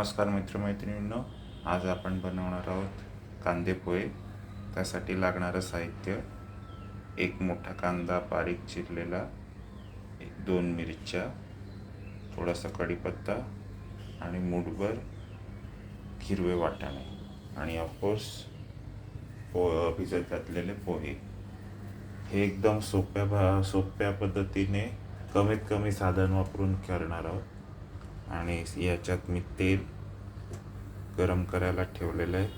नमस्कार मित्रमैत्रिणींनो आज आपण बनवणार आहोत कांदे पोहे. त्यासाठी लागणारं साहित्य एक मोठा कांदा बारीक चिरलेला एक दोन मिरच्या थोडासा कढीपत्ता आणि मूठभर हिरवे वाटाणे आणि ऑफकोर्स पो भिजत घातलेले पोहे. हे एकदम सोप्या भा सोप्या पद्धतीने कमीत कमी साधन वापरून करणार आहोत. आणि याच्यात मी तेल गरम करायला ठेवलेलं आहे.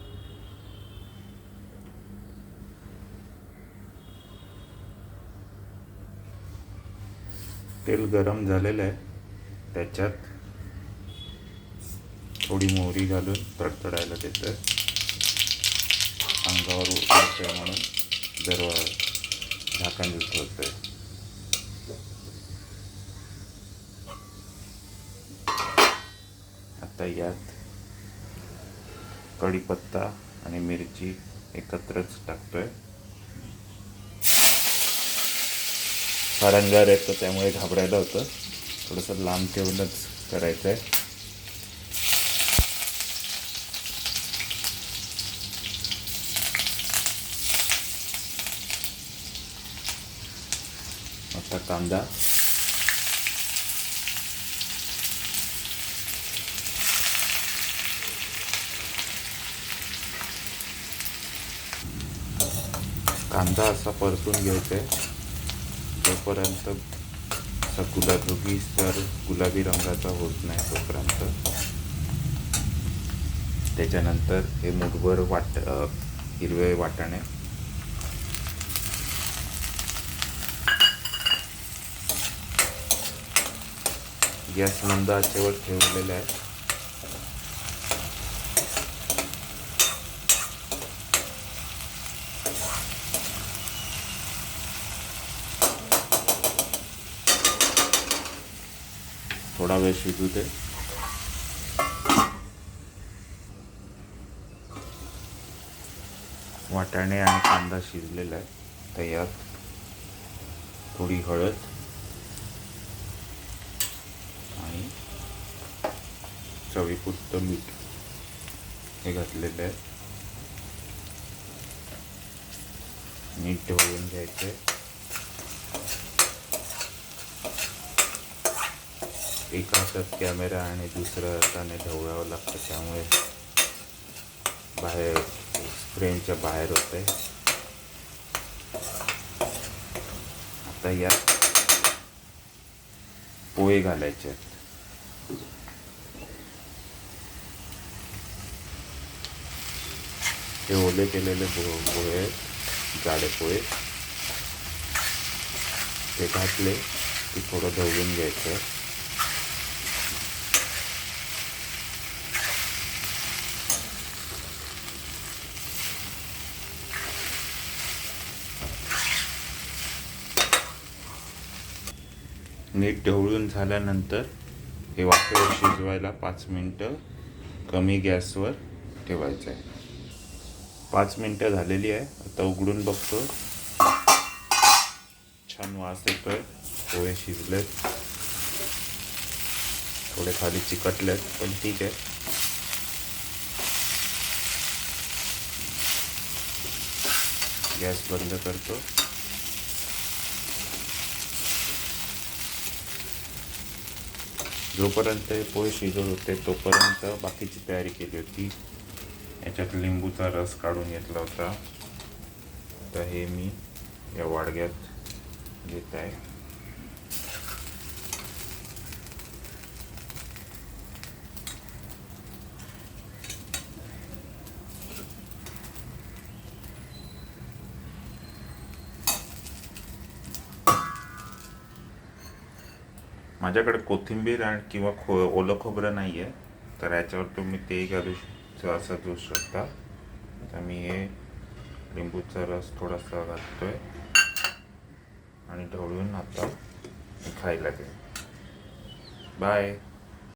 तेल गरम झालेलं आहे. त्याच्यात थोडी मोहरी घालून तडतडायला देतं अंगावर उतरतंय म्हणून जर झाकण होतं आता यात कढीपत्ता आणि मिरची एकत्रच टाकतोय. फार अंगार येतं त्यामुळे घाबरायला होतं. थोडंसं लांब ठेवूनच करायचं आहे आता कांदा. कांदा असा परतून घ्यायचा आहे. जोपर्यंत असा गुलाबी सर गुलाबी रंगाचा होत नाही तोपर्यंत. त्याच्यानंतर हे मुठभर वाट हिरवे वाटाणे. गॅस मंद आचेवर ठेवलेला आहे. थोडा वेळ शिजू दे. वाटाणे आणि कांदा शिजलेला आहे. तर यात थोडी हळद. आणि चवीपुरतं मीठ हे घातलेलं आहे. नीट ढवळून घ्यायचं आहे. एका हातात कॅमेरा आणि दुसऱ्या हाताने ढवळावं लागतं त्यामुळे बाहेर स्क्रीनच्या बाहेर होते आता यात पोहे घालायचे आहेत. हे ओले केलेले पोहे जाडे पोहे. ते घातले की थोडं धवून घ्यायचं. नीट ढवळून झाल्यानंतर हे वाफेवर शिजवायला पाच मिनटं कमी गॅसवर ठेवायचं आहे. पाच मिनटं झालेली आहे. आता उघडून बघतो. छान वास येतोय. पोहे शिजलेत. थोडे खाली चिकटलेत पण ठीक आहे. गॅस बंद करतो. जोपर्यंत हे पोहे शिजत होते तोपर्यंत बाकीची तयारी केली होती. याच्यात लिंबूचा रस काढून घेतला होता. तर हे मी या वाडग्यात घेत आहे. माझ्याकडे कोथिंबीर आणि किंवा खो ओलं खोबरं नाही आहे तर याच्यावर तुम्ही ते घालू असं घेऊ शकता. तर मी हे लिंबूचा रस थोडासा घालतोय. आणि ढवळून आता खायला घेईन बाय.